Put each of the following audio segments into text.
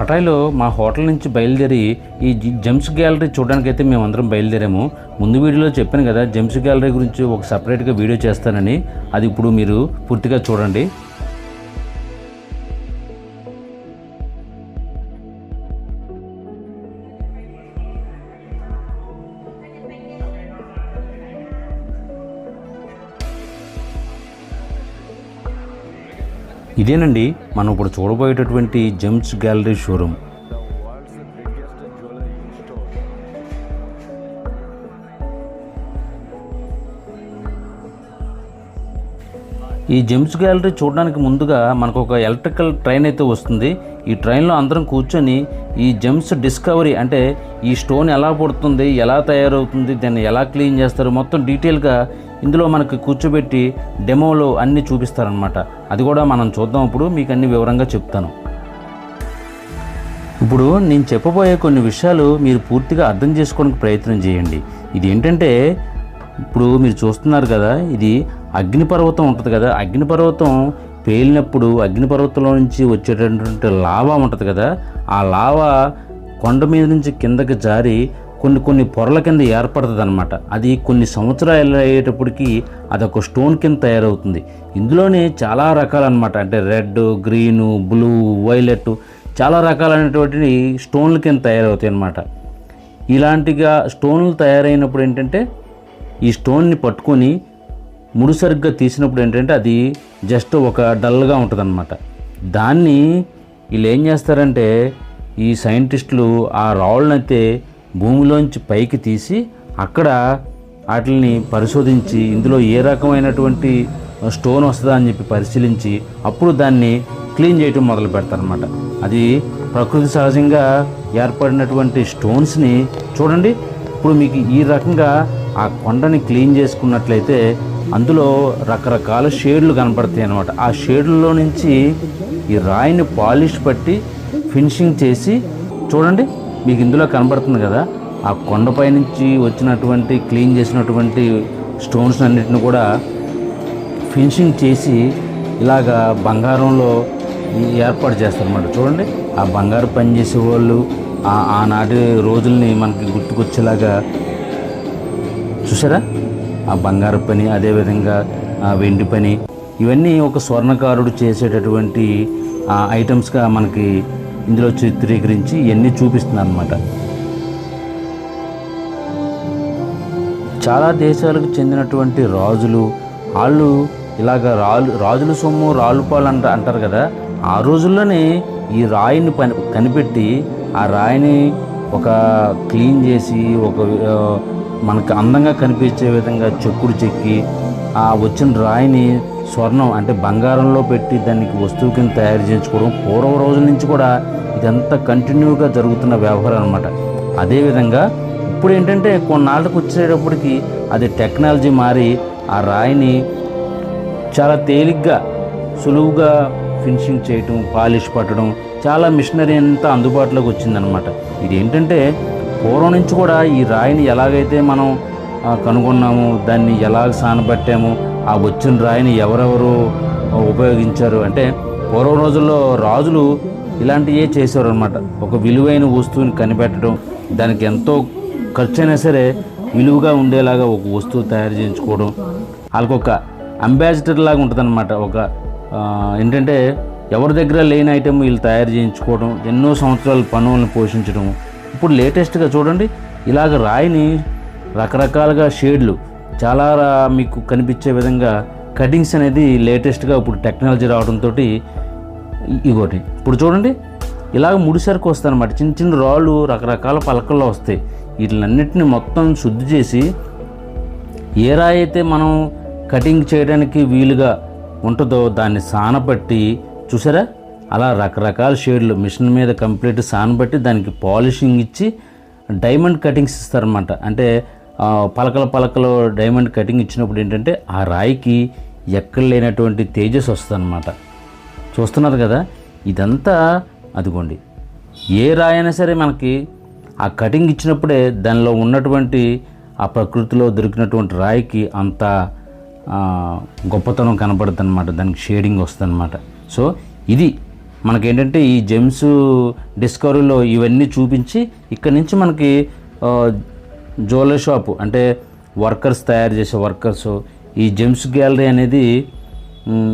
పటాయిలో మా హోటల్ నుంచి బయలుదేరి ఈ జెమ్స్ గ్యాలరీ చూడడానికి అయితే మేము అందరం బయలుదేరాము. ముందు వీడియోలో చెప్పాను కదా జెమ్స్ గ్యాలరీ గురించి ఒక సపరేట్గా వీడియో చేస్తానని. అది ఇప్పుడు మీరు పూర్తిగా చూడండి. ఇదేనండి మనం ఇప్పుడు చూడబోయేటటువంటి జెమ్స్ గ్యాలరీ షోరూమ్. ఈ జెమ్స్ గ్యాలరీ చూడడానికి ముందుగా మనకు ఒక ఎలక్ట్రికల్ ట్రైన్ అయితే వస్తుంది. ఈ ట్రైన్లో అందరం కూర్చొని ఈ జెమ్స్ డిస్కవరీ అంటే ఈ స్టోన్ ఎలా పడుతుంది ఎలా తయారవుతుంది దాన్ని ఎలా క్లీన్ చేస్తారు మొత్తం డీటెయిల్గా ఇందులో మనకి కూర్చోబెట్టి డెమోలో అన్నీ చూపిస్తారనమాట అది కూడా మనం చూద్దాం ఇప్పుడు మీకు అన్ని వివరంగా చెప్తాను. ఇప్పుడు నేను చెప్పబోయే కొన్ని విషయాలు మీరు పూర్తిగా అర్థం చేసుకోవడానికి ప్రయత్నం చేయండి. ఇది ఏంటంటే ఇప్పుడు మీరు చూస్తున్నారు కదా ఇది అగ్నిపర్వతం ఉంటుంది కదా అగ్నిపర్వతం పేలినప్పుడు అగ్నిపర్వతంలో నుంచి వచ్చేటటువంటి లావా ఉంటుంది కదా ఆ లావా కొండ మీద నుంచి కిందకి జారి కొన్ని కొన్ని పొరల కింద ఏర్పడుతుంది అనమాట అది కొన్ని సంవత్సరాలు అయ్యేటప్పటికి అదొక స్టోన్ కింద తయారవుతుంది. ఇందులోనే చాలా రకాలన్నమాట. అంటే రెడ్ గ్రీను బ్లూ వైలెట్ చాలా రకాలైనటువంటి స్టోన్ల కింద తయారవుతాయి అన్నమాట ఇలాంటిగా స్టోన్లు తయారైనప్పుడు ఏంటంటే ఈ స్టోన్ని పట్టుకొని ముడి సరిగ్గా తీసినప్పుడు ఏంటంటే అది జస్ట్ ఒక డల్గా ఉంటుంది దాన్ని వీళ్ళు ఏం చేస్తారంటే ఈ సైంటిస్టులు ఆ రాళ్ళనైతే భూమిలోంచి పైకి తీసి అక్కడ వాటిని పరిశోధించి ఇందులో ఏ రకమైనటువంటి స్టోన్ వస్తుందా అని చెప్పి పరిశీలించి అప్పుడు దాన్ని క్లీన్ చేయటం మొదలు పెడతారనమాట అది ప్రకృతి సహజంగా ఏర్పడినటువంటి స్టోన్స్ని చూడండి. ఇప్పుడు మీకు ఈ రకంగా ఆ కొండని క్లీన్ చేసుకున్నట్లయితే అందులో రకరకాల షేడ్లు కనపడతాయి అన్నమాట. ఆ షేడ్లలో నుంచి ఈ రాయిని పాలిష్ పట్టి ఫినిషింగ్ చేసి చూడండి మీకు ఇందులో కనబడుతుంది కదా ఆ కొండపై నుంచి వచ్చినటువంటి క్లీన్ చేసినటువంటి స్టోన్స్ అన్నిటిని కూడా ఫినిషింగ్ చేసి ఇలాగా బంగారంలో ఏర్పాటు చేస్తారన్నమాట. చూడండి ఆ బంగారు పని చేసే వాళ్ళు ఆనాటి రోజుల్ని మనకి గుర్తుకొచ్చేలాగా చూసారా? ఆ బంగారు పని అదేవిధంగా ఆ వెండి పని ఇవన్నీ ఒక స్వర్ణకారుడు చేసేటటువంటి ఆ ఐటమ్స్గా మనకి ఇందులో చిత్రీకరించి ఇవన్నీ చూపిస్తున్నారు అనమాట చాలా దేశాలకు చెందినటువంటి రాజులు వాళ్ళు ఇలాగ రాళ్ళు రాజుల సొమ్ము రాళ్ళుపాలు అంట అంటారు కదా. ఆ రోజుల్లోనే ఈ రాయిని పని కనిపెట్టి ఆ రాయిని ఒక క్లీన్ చేసి ఒక మనకు అందంగా కనిపించే విధంగా చెక్కుడు చెక్కి ఆ వచ్చిన రాయిని స్వర్ణం అంటే బంగారంలో పెట్టి దానికి వస్తువు కింద తయారు చేయించుకోవడం పూర్వ రోజుల నుంచి కూడా ఇదంతా కంటిన్యూగా జరుగుతున్న వ్యవహారం అనమాట అదేవిధంగా ఇప్పుడు ఏంటంటే కొన్నాళ్ళకు వచ్చేటప్పటికి అది టెక్నాలజీ మారి ఆ రాయిని చాలా తేలిగ్గా సులువుగా ఫినిషింగ్ చేయటం పాలిష్ పట్టడం చాలా మిషనరీ అంతా అందుబాటులోకి వచ్చిందనమాట ఇది ఏంటంటే పూర్వం నుంచి కూడా ఈ రాయిని ఎలాగైతే మనం కనుగొన్నాము దాన్ని ఎలాగ సానబట్టాము ఆ వచ్చిన రాయిని ఎవరెవరు ఉపయోగించారు అంటే పూర్వ రోజుల్లో రాజులు ఇలాంటివే చేసేవారు అనమాట ఒక విలువైన వస్తువుని కనిపెట్టడం దానికి ఎంతో ఖర్చు అయినా సరే విలువగా ఉండేలాగా ఒక వస్తువు తయారు చేయించుకోవడం. వాళ్ళకి ఒక అంబాసిడర్ లాగా ఉంటుందన్నమాట. ఒక ఏంటంటే ఎవరి దగ్గర లేని ఐటెం వీళ్ళు తయారు చేయించుకోవడం ఎన్నో సంవత్సరాలు పనులను పోషించడం. ఇప్పుడు లేటెస్ట్గా చూడండి ఇలాగ రాయిని రకరకాలుగా షేడ్లు చాలా మీకు కనిపించే విధంగా కటింగ్స్ అనేది లేటెస్ట్గా ఇప్పుడు టెక్నాలజీ రావడంతో ఇగోటి. ఇప్పుడు చూడండి ఇలాగ ముడిసరికి వస్తాయి అనమాట చిన్న చిన్న రాళ్ళు రకరకాల పలకల్లో వస్తాయి. వీటిలన్నింటిని మొత్తం శుద్ధి చేసి ఏ రాయి అయితే మనం కటింగ్ చేయడానికి వీలుగా ఉంటుందో దాన్ని సానపట్టి చూసారా? అలా రకరకాల షేడ్లు మిషన్ మీద కంప్లీట్ సానబట్టి దానికి పాలిషింగ్ ఇచ్చి డైమండ్ కటింగ్స్ ఇస్తారనమాట అంటే పలకల పలకలు డైమండ్ కటింగ్ ఇచ్చినప్పుడు ఏంటంటే ఆ రాయికి ఎక్కడ లేనటువంటి తేజస్ వస్తుందన్నమాట. చూస్తున్నారు కదా ఇదంతా అదిగోండి. ఏ రాయి అయినా సరే మనకి ఆ కటింగ్ ఇచ్చినప్పుడే దానిలో ఉన్నటువంటి ఆ ప్రకృతిలో దొరికినటువంటి రాయికి అంత గొప్పతనం కనపడుతుంది అనమాట దానికి షేడింగ్ వస్తుంది అనమాట సో ఇది మనకేంటంటే ఈ జెమ్స్ డిస్కవరీలో ఇవన్నీ చూపించి ఇక్కడ నుంచి మనకి జ్యువెలరీ షాప్ అంటే వర్కర్స్ తయారు చేసే వర్కర్స్ ఈ జెమ్స్ గ్యాలరీ అనేది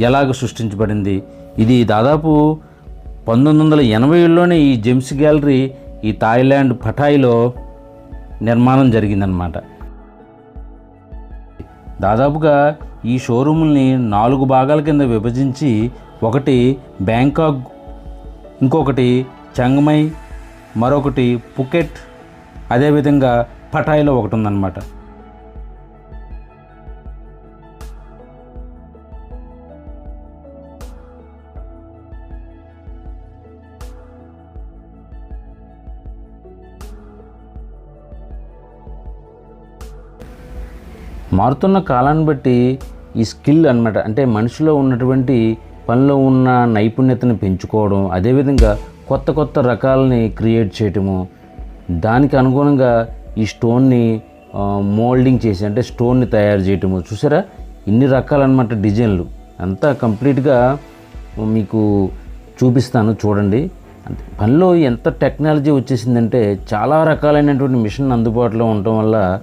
ఎలాగ సృష్టించబడింది? ఇది దాదాపు పంతొమ్మిది వందల ఎనభైలోనే ఈ జెమ్స్ గ్యాలరీ ఈ థాయిలాండ్ పటాయిలో నిర్మాణం జరిగిందనమాట దాదాపుగా ఈ షోరూముల్ని నాలుగు భాగాల కింద విభజించి ఒకటి బ్యాంకాక్ ఇంకొకటి చంగ్మై మరొకటి పుకెట్. అదేవిధంగా పటాయిలో ఒకటి ఉందన్నమాట. మారుతున్న కాలాన్ని బట్టి ఈ స్కిల్ అనమాట అంటే మనిషిలో ఉన్నటువంటి పనిలో ఉన్న నైపుణ్యతను పెంచుకోవడం అదేవిధంగా కొత్త కొత్త రకాలని క్రియేట్ చేయటము. దానికి అనుగుణంగా ఈ స్టోన్ని మోల్డింగ్ చేసి అంటే స్టోన్ని తయారు చేయటము. చూసారా? ఇన్ని రకాలన్నమాట డిజైన్లు. అంతా కంప్లీట్గా మీకు చూపిస్తాను చూడండి. పనిలో ఎంత టెక్నాలజీ వచ్చేసిందంటే చాలా రకాలైనటువంటి మిషన్ అందుబాటులో ఉండటం వల్ల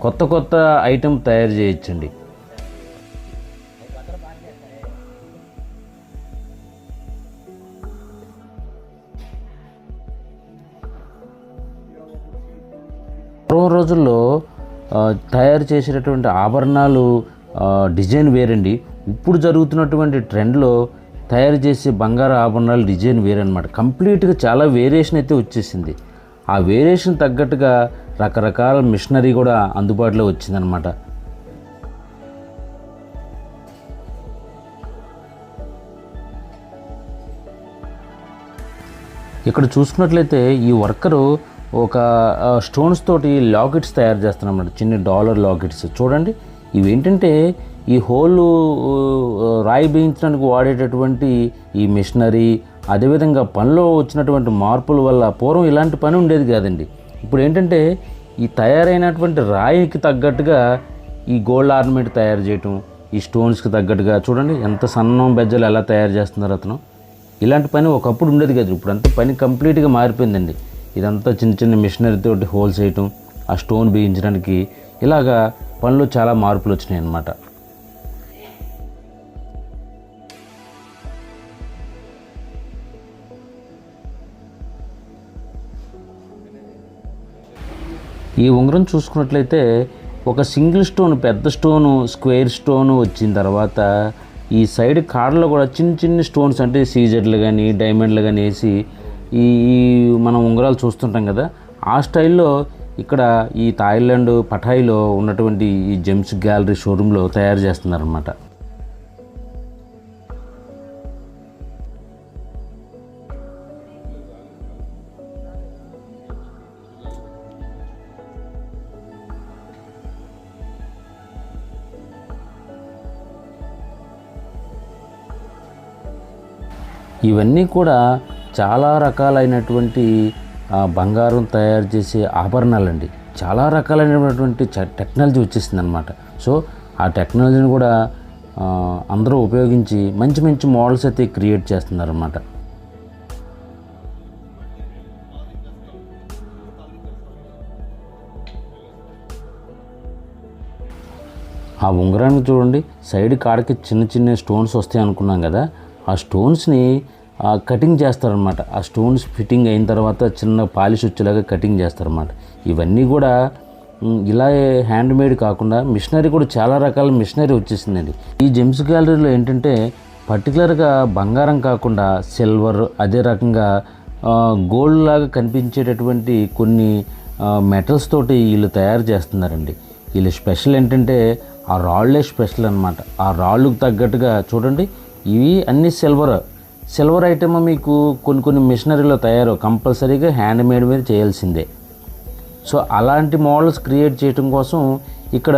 కొత్త కొత్త ఐటెం తయారు చేయొచ్చండి. పూర్వం రోజుల్లో తయారు చేసేటటువంటి ఆభరణాలు డిజైన్ వేరండి. ఇప్పుడు జరుగుతున్నటువంటి ట్రెండ్లో తయారు చేసే బంగారు ఆభరణాలు డిజైన్ వేరనమాట కంప్లీట్గా చాలా వేరియేషన్ అయితే వచ్చేసింది. ఆ వేరియేషన్ తగ్గట్టుగా రకరకాల మిషనరీ కూడా అందుబాటులో వచ్చిందనమాట ఇక్కడ చూసుకున్నట్లయితే ఈ వర్కరు ఒక స్టోన్స్ తోటి లాకెట్స్ తయారు చేస్తున్నమాట చిన్న డాలర్ లాకెట్స్. చూడండి ఇవి ఏంటంటే ఈ హోల్ రాయి వేయించడానికి వాడేటటువంటి ఈ మిషనరీ అదేవిధంగా పనిలో వచ్చినటువంటి మార్పుల వల్ల పూర్వం ఇలాంటి పని ఉండేది కాదండి. ఇప్పుడు ఏంటంటే ఈ తయారైనటువంటి రాయికి తగ్గట్టుగా ఈ గోల్డ్ ఆర్నమెంట్ తయారు చేయటం ఈ స్టోన్స్కి తగ్గట్టుగా చూడండి ఎంత సన్నం బెజ్జలు ఎలా తయారు చేస్తున్నారు అతను. ఇలాంటి పని ఒకప్పుడు ఉండేది కదా. ఇప్పుడు అంత పని కంప్లీట్గా మారిపోయిందండి. ఇదంతా చిన్న చిన్న మిషనరీ తోటి హోల్స్ వేయటం ఆ స్టోన్ బిగించడానికి ఇలాగా పనులు చాలా మార్పులు వచ్చినాయి అన్నమాట. ఈ ఉంగరం చూసుకున్నట్లయితే ఒక సింగిల్ స్టోన్ పెద్ద స్టోను స్క్వేర్ స్టోన్ వచ్చిన తర్వాత ఈ సైడ్ కార్లో కూడా చిన్న చిన్న స్టోన్స్ అంటే సీజర్లు కానీ డైమండ్లు కానీ వేసి ఈ ఈ మనం ఉంగరాలు చూస్తుంటాం కదా ఆ స్టైల్లో ఇక్కడ ఈ థాయిలాండ్ పఠాయిలో ఉన్నటువంటి ఈ జెమ్స్ గ్యాలరీ షోరూంలో తయారు చేస్తున్నారన్నమాట. ఇవన్నీ కూడా చాలా రకాలైనటువంటి బంగారం తయారు చేసే ఆభరణాలండి. చాలా రకాలైనటువంటి చ- టెక్నాలజీ వచ్చేసింది అనమాట సో ఆ టెక్నాలజీని కూడా అందరూ ఉపయోగించి మంచి మంచి మోడల్స్ అయితే క్రియేట్ చేస్తున్నారన్నమాట. ఆ ఉంగరానికి చూడండి. సైడ్ కాడకి చిన్న చిన్న స్టోన్స్ వస్తాయి అనుకున్నాం కదా. ఆ స్టోన్స్ని కటింగ్ చేస్తారనమాట ఆ స్టోన్స్ ఫిట్టింగ్ అయిన తర్వాత చిన్న పాలిష్ వచ్చేలాగా కటింగ్ చేస్తారనమాట ఇవన్నీ కూడా ఇలా హ్యాండ్ మేడ్ కాకుండా మిషనరీ కూడా చాలా రకాల మిషనరీ వచ్చేసిందండి. ఈ జెమ్స్ గ్యాలరీలో ఏంటంటే పర్టికులర్గా బంగారం కాకుండా సిల్వర్ అదే రకంగా గోల్డ్ లాగా కనిపించేటటువంటి కొన్ని మెటల్స్ తోటి వీళ్ళు తయారు చేస్తున్నారండి. వీళ్ళు స్పెషల్ ఏంటంటే ఆ రాళ్ళే స్పెషల్ అనమాట ఆ రాళ్ళకు తగ్గట్టుగా చూడండి ఇవి అన్ని సిల్వర్ సిల్వర్ ఐటమ్ మీకు కొన్ని కొన్ని మిషనరీలో తయారు కంపల్సరీగా హ్యాండ్ మేడ్ మీద చేయాల్సిందే. సో అలాంటి మోడల్స్ క్రియేట్ చేయడం కోసం ఇక్కడ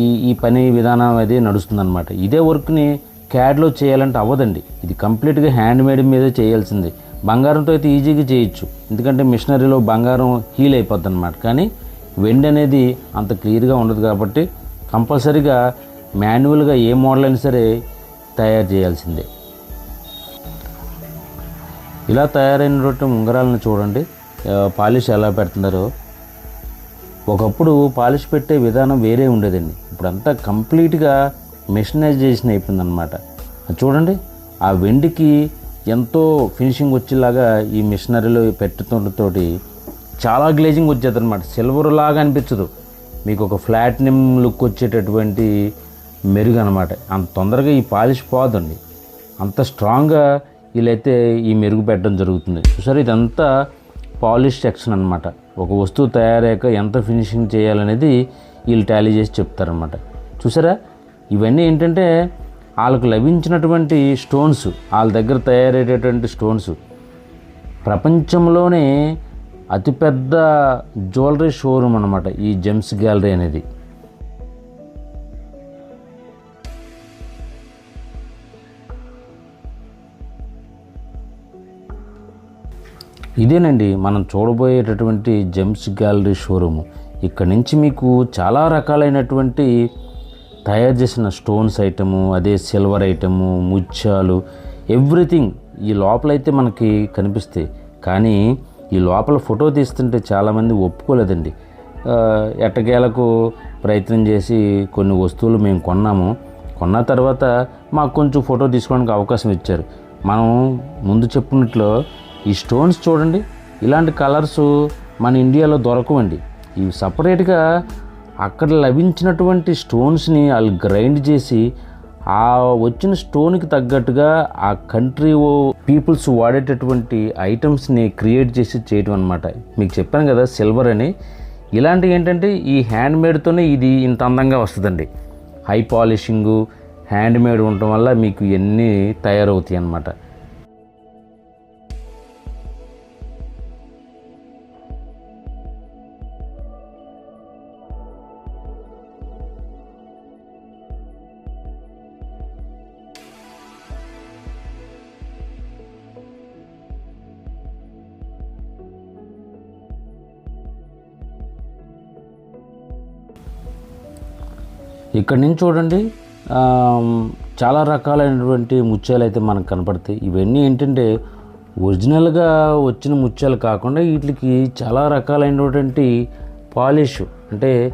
ఈ ఈ పని విధానం అది నడుస్తుందన్నమాట. ఇదే వర్క్ని క్యాడ్లో చేయాలంటే అవ్వదండి. ఇది కంప్లీట్గా హ్యాండ్ మేడ్ మీదే చేయాల్సింది. బంగారంతో అయితే ఈజీగా చేయొచ్చు. ఎందుకంటే మిషనరీలో బంగారం హీల్ అయిపోద్ది అనమాట కానీ వెండి అనేది అంత క్లియర్గా ఉండదు కాబట్టి కంపల్సరీగా మాన్యువల్గా ఏ మోడల్ అయినా సరే తయారు చేయాల్సిందే. ఇలా తయారైనటువంటి ఉంగరాలను చూడండి. పాలిష్ ఎలా పెడుతున్నారో. ఒకప్పుడు పాలిష్ పెట్టే విధానం వేరే ఉండేదండి. ఇప్పుడంతా కంప్లీట్గా మెషినైజేషన్ అయిపోయిందనమాట అది చూడండి. ఆ వెండికి ఎంతో ఫినిషింగ్ వచ్చేలాగా ఈ మిషనరీలో పెట్టుతోటి చాలా గ్లేజింగ్ వచ్చేది అనమాట సిల్వర్ లాగా అనిపించదు. మీకు ఒక ఫ్లాటినం లుక్ వచ్చేటటువంటి మెరుగు అనమాట అంత తొందరగా ఈ పాలిష్ పోదండి. అంత స్ట్రాంగ్గా వీళ్ళైతే ఈ మెరుగు పెట్టడం జరుగుతుంది. చూసారు ఇదంతా పాలిష్ సెక్షన్ అనమాట ఒక వస్తువు తయారయ్యాక ఎంత ఫినిషింగ్ చేయాలనేది వీళ్ళు టాలీ చేసి చెప్తారనమాట చూసారా? ఇవన్నీ ఏంటంటే వాళ్ళకు లభించినటువంటి స్టోన్స్ వాళ్ళ దగ్గర తయారయ్యేటటువంటి స్టోన్స్. ప్రపంచంలోనే అతిపెద్ద జ్యువెలరీ షోరూమ్ అనమాట ఈ జెమ్స్ గ్యాలరీ అనేది. ఇదేనండి మనం చూడబోయేటటువంటి జెమ్స్ గ్యాలరీ షోరూమ్. ఇక్కడ నుంచి మీకు చాలా రకాలైనటువంటి తయారు చేసిన స్టోన్స్ ఐటము అదే సిల్వర్ ఐటము ముత్యాలు ఎవ్రీథింగ్ ఈ లోపలైతే మనకి కనిపిస్తాయి. కానీ ఈ లోపల ఫోటో తీస్తుంటే చాలామంది ఒప్పుకోలేదండి. ఎట్టగేలకు ఎట్టకేలకు ప్రయత్నం చేసి కొన్ని వస్తువులు మేము కొన్నాము. కొన్న తర్వాత మాకు కొంచెం ఫోటో తీసుకోవడానికి అవకాశం ఇచ్చారు. మనం ముందు చెప్పినట్లు ఈ స్టోన్స్ చూడండి. ఇలాంటి కలర్స్ మన ఇండియాలో దొరకవండి. ఇవి సపరేట్గా అక్కడ లభించినటువంటి స్టోన్స్ని వాళ్ళు గ్రైండ్ చేసి ఆ వచ్చిన స్టోన్కి తగ్గట్టుగా ఆ కంట్రీ పీపుల్స్ వాడేటటువంటి ఐటమ్స్ని క్రియేట్ చేసి చేయటం అనమాట మీకు చెప్పాను కదా సిల్వర్ అని. ఇలాంటివి ఏంటంటే ఈ హ్యాండ్ మేడ్తోనే ఇది ఇంత అందంగా వస్తుందండి. హై పాలిషింగు హ్యాండ్ మేడ్ ఉండటం వల్ల మీకు ఇవన్నీ తయారవుతాయి అన్నమాట ఇక్కడ నుంచి చూడండి చాలా రకాలైనటువంటి ముత్యాలు అయితే మనకు కనపడతాయి. ఇవన్నీ ఏంటంటే ఒరిజినల్గా వచ్చిన ముత్యాలు కాకుండా వీటికి చాలా రకాలైనటువంటి పాలిష్. అంటే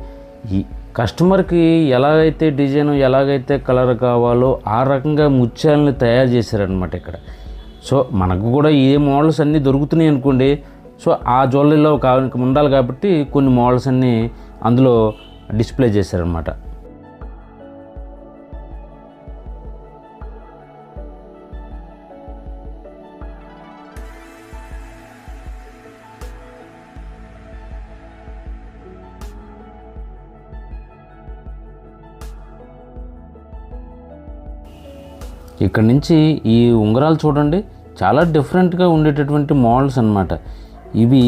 ఈ కస్టమర్కి ఎలాగైతే డిజైన్ ఎలాగైతే కలర్ కావాలో ఆ రకంగా ముత్యాలని తయారు చేశారనమాట ఇక్కడ. సో మనకు కూడా ఏ మోడల్స్ అన్నీ దొరుకుతున్నాయి అనుకోండి సో ఆ జ్యువెలరీలో కా ఉండాలి కాబట్టి కొన్ని మోడల్స్ అన్నీ అందులో డిస్ప్లే చేశారనమాట ఇక్కడ నుంచి ఈ ఉంగరాలు చూడండి చాలా డిఫరెంట్గా ఉండేటటువంటి మోడల్స్ అన్నమాట. ఇవి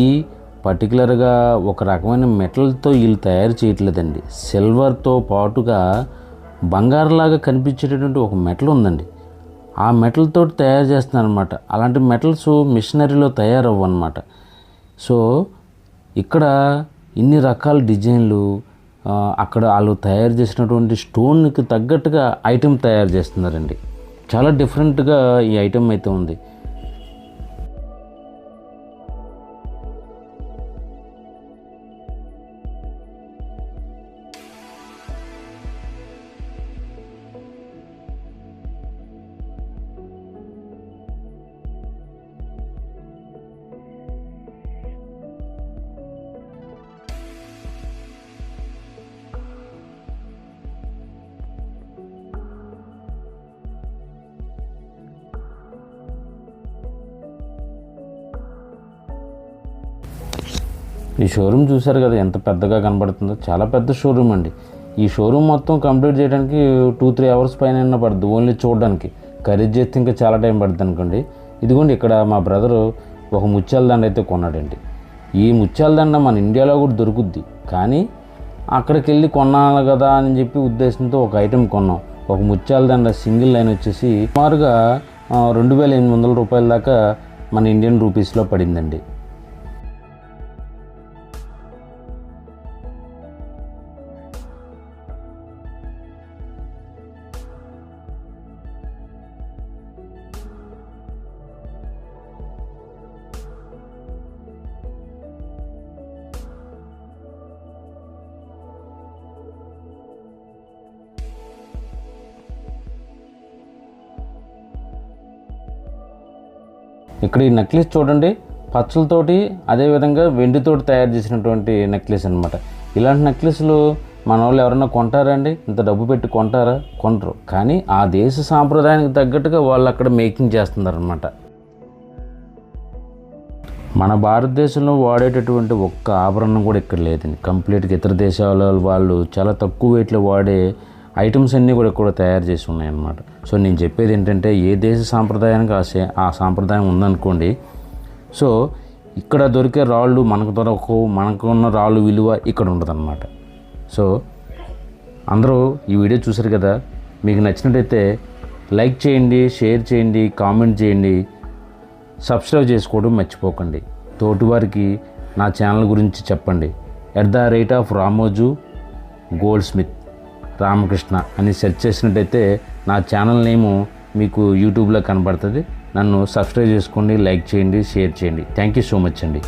పర్టికులర్గా ఒక రకమైన మెటల్తో వీళ్ళు తయారు చేయట్లేదండి. సిల్వర్తో పాటుగా బంగారులాగా కనిపించేటటువంటి ఒక మెటల్ ఉందండి. ఆ మెటల్తో తయారు చేస్తున్నారనమాట అలాంటి మెటల్స్ మిషనరీలో తయారవ్వు అనమాట సో ఇక్కడ ఇన్ని రకాల డిజైన్లు అక్కడ వాళ్ళు తయారు చేసినటువంటి స్టోన్కి తగ్గట్టుగా ఐటెం తయారు చేస్తున్నారండి. చాలా డిఫరెంట్గా ఈ ఐటెం అయితే ఉంది. ఈ షోరూమ్ చూసారు కదా ఎంత పెద్దగా కనబడుతుందో. చాలా పెద్ద షోరూమ్ అండి. ఈ షోరూమ్ మొత్తం కంప్లీట్ చేయడానికి టూ త్రీ అవర్స్ పైన పడుతుంది ఓన్లీ చూడడానికి. ఖరీదు చేస్తే ఇంకా చాలా టైం పడుతుంది అనుకోండి. ఇదిగోండి ఇక్కడ మా బ్రదరు ఒక ముత్యాల దండ అయితే కొన్నాడండి. ఈ ముత్యాల దండ మన ఇండియాలో కూడా దొరుకుద్ది. కానీ అక్కడికి వెళ్ళి కొన్నాను కదా అని చెప్పి ఉద్దేశంతో ఒక ఐటెం కొన్నాం. ఒక ముత్యాల దండ సింగిల్ లైన్ వచ్చేసి సుమారుగా రెండు వేల ఎనిమిది వందల రూపాయల దాకా మన ఇండియన్ రూపీస్లో పడిందండి. ఇక్కడ ఈ నెక్లెస్ చూడండి పచ్చలతోటి అదేవిధంగా వెండితోటి తయారు చేసినటువంటి నెక్లెస్ అనమాట ఇలాంటి నెక్లెస్లు మన వాళ్ళు ఎవరైనా కొంటారండి? ఇంత డబ్బు పెట్టి కొంటారా? కొనరు కానీ ఆ దేశ సాంప్రదాయానికి తగ్గట్టుగా వాళ్ళు అక్కడ మేకింగ్ చేస్తున్నారనమాట మన భారతదేశంలో వాడేటటువంటి ఒక్క ఆభరణం కూడా ఇక్కడ లేదండి. కంప్లీట్గా ఇతర దేశాల వాళ్ళు చాలా తక్కువ వెయిట్లో వాడే ఐటమ్స్ అన్నీ కూడా ఇక్కడ తయారు చేసి ఉన్నాయన్నమాట. సో నేను చెప్పేది ఏంటంటే ఏ దేశ సాంప్రదాయానికి ఆ సే- ఆ సాంప్రదాయం ఉందనుకోండి సో ఇక్కడ దొరికే రాళ్ళు మనకు దొరకవు మనకు ఉన్న రాళ్ళు విలువ ఇక్కడ ఉండదన్నమాట. సో అందరూ ఈ వీడియో చూసారు కదా మీకు నచ్చినట్టయితే లైక్ చేయండి షేర్ చేయండి కామెంట్ చేయండి సబ్స్క్రైబ్ చేసుకోవడం మర్చిపోకండి. తోటివారికి నా ఛానల్ గురించి చెప్పండి. At the rate of Ramoju goldsmith Ramakrishna అని సెర్చ్ చేసినట్టయితే నా ఛానల్ నేము మీకు యూట్యూబ్లో కనబడుతుంది. నన్ను సబ్స్క్రైబ్ చేసుకోండి లైక్ చేయండి షేర్ చేయండి. థ్యాంక్ యూ సో మచ్ అండి.